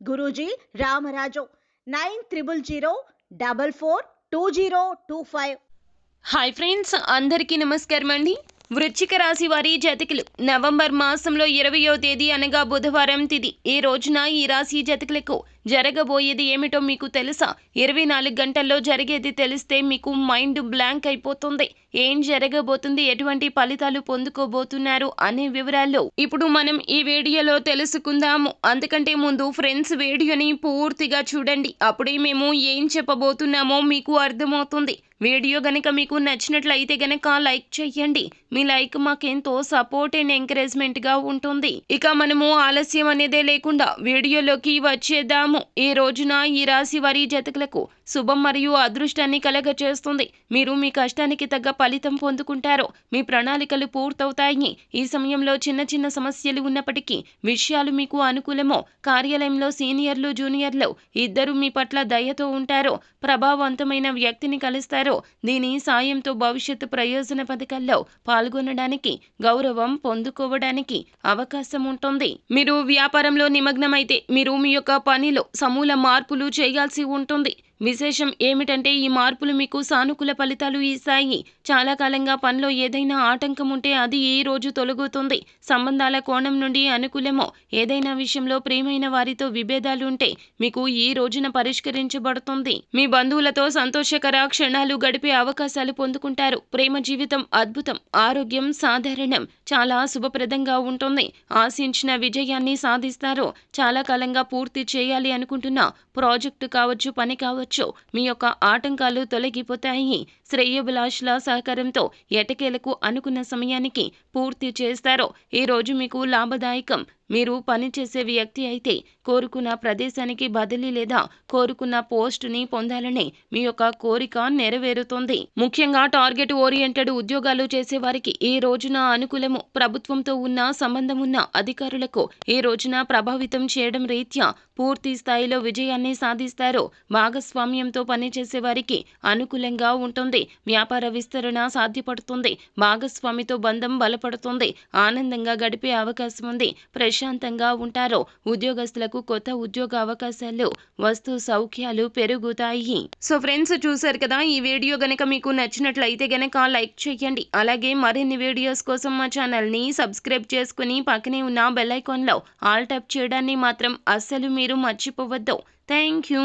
Guruji Ramaraju nine triple zero double four two zero two five. Hi friends అందరికీ నమస్కారం అండి. వృశ్చిక రాశి వారి జతకులు నవంబర్ మాసంలో ఇరవయో తేదీ అనగా బుధవారం తిది. ఈ రోజున ఈ రాశి జతకులకు జరగబోయేది ఏమిటో మీకు తెలుసా? ఇరవై నాలుగు గంటల్లో జరిగేది తెలిస్తే మీకు మైండ్ బ్లాంక్ అయిపోతుంది. ఏం జరగబోతుంది? ఎటువంటి ఫలితాలు పొందుకోబోతున్నారు? అనే వివరాల్లో ఇప్పుడు మనం ఈ వీడియోలో తెలుసుకుందాము. అందుకంటే ముందు ఫ్రెండ్స్ వీడియోని పూర్తిగా చూడండి. అప్పుడే మేము ఏం చెప్పబోతున్నామో మీకు అర్థమవుతుంది. వీడియో గనక మీకు నచ్చినట్లయితే గనక లైక్ చేయండి. మీ లైక్ మాకెంతో సపోర్ట్ అండ్ ఎంకరేజ్మెంట్గా ఉంటుంది. ఇక మనము ఆలస్యం అనేదే లేకుండా వీడియోలోకి వచ్చేద్దాము. ఈ రోజున ఈ రాశి వారి జతకులకు శుభం మరియు అదృష్టాన్ని కలగచేస్తుంది మీరు మీ కష్టానికి తగ్గ ఫలితం పొందుకుంటారు. మీ ప్రణాళికలు పూర్తవుతాయి. ఈ సమయంలో చిన్న చిన్న సమస్యలు ఉన్నప్పటికీ విషయాలు మీకు అనుకూలమో కార్యాలయంలో సీనియర్లు జూనియర్లు ఇద్దరు మీ పట్ల దయతో ఉంటారు. ప్రభావవంతమైన వ్యక్తిని కలుస్తారు. దీని సాయంతో భవిష్యత్తు ప్రయోజన పథకాల్లో పాల్గొనడానికి గౌరవం పొందుకోవడానికి అవకాశం ఉంటుంది. మీరు వ్యాపారంలో నిమగ్నమైతే మీరు మీ యొక్క పనిలో సమూల మార్పులు చేయాల్సి ఉంటుంది. విశేషం ఏమిటంటే ఈ మార్పులు మీకు సానుకూల ఫలితాలు ఇస్తాయి. చాలా కాలంగా పనిలో ఏదైనా ఆటంకం ఉంటే అది ఈ రోజు తొలగుతుంది? సంబంధాల కోణం నుండి అనుకూలమో? ఏదైనా విషయంలో ప్రియమైన వారితో విభేదాలు ఉంటే మీకు ఈ రోజున పరిష్కరించబడుతుంది. మీ బంధువులతో సంతోషకర క్షణాలు గడిపే అవకాశాలు పొందుకుంటారు. ప్రేమ జీవితం అద్భుతం ఆరోగ్యం సాధారణం. చాలా శుభప్రదంగా ఉంటుంది. ఆశించిన విజయాన్ని సాధిస్తారు. చాలా కాలంగా పూర్తి చేయాలి అనుకుంటున్న. ప్రాజెక్టు కావచ్చు పని కావచ్చు మీ యొక్క ఆటంకాలు తొలగిపోతాయి. శ్రేయోభిలాషుల సహకారంతో ఎటకేలకు అనుకున్న సమయానికి పూర్తి చేస్తారో ఈ రోజు మీకు లాభదాయకం. మీరు పనిచేసే వ్యక్తి అయితే కోరుకున్న ప్రదేశానికి బదిలీ లేదా కోరుకున్న పోస్టుని పొందాలని మీ యొక్క కోరిక నెరవేరుతుంది. ముఖ్యంగా టార్గెట్ ఓరియంటెడ్ ఉద్యోగాలు చేసేవారికి ఈ రోజున అనుకూలము ప్రభుత్వంతో ఉన్న సంబంధం ఉన్న అధికారులకు ఈ రోజున ప్రభావితం చేయడం రీత్యా పూర్తి స్థాయిలో విజయాన్ని సాధిస్తారు భాగస్వామ్యంతో పనిచేసే వారికి అనుకూలంగా ఉంటుంది. వ్యాపార విస్తరణ సాధ్యపడుతుంది. భాగస్వామితో బంధం బలపడుతుంది. ఆనందంగా గడిపే అవకాశం ఉంది. ప్రశాంతంగా ఉంటారు. ఉద్యోగస్తులకు కొత్త ఉద్యోగ అవకాశాలు వస్తు సౌఖ్యాలు పెరుగుతాయి. సో ఫ్రెండ్స్ చూసారు కదా ఈ వీడియో గనక మీకు నచ్చినట్లయితే గనక లైక్ చేయండి. అలాగే మరిన్ని వీడియోస్ కోసం మా ఛానల్ని సబ్స్క్రైబ్ చేసుకుని పక్కనే ఉన్న బెల్ ఐకాన్లో ఆల్ ట్యాప్ చేయడాన్ని మాత్రం అస్సలు మీరు మర్చిపోవద్దు. Thank you.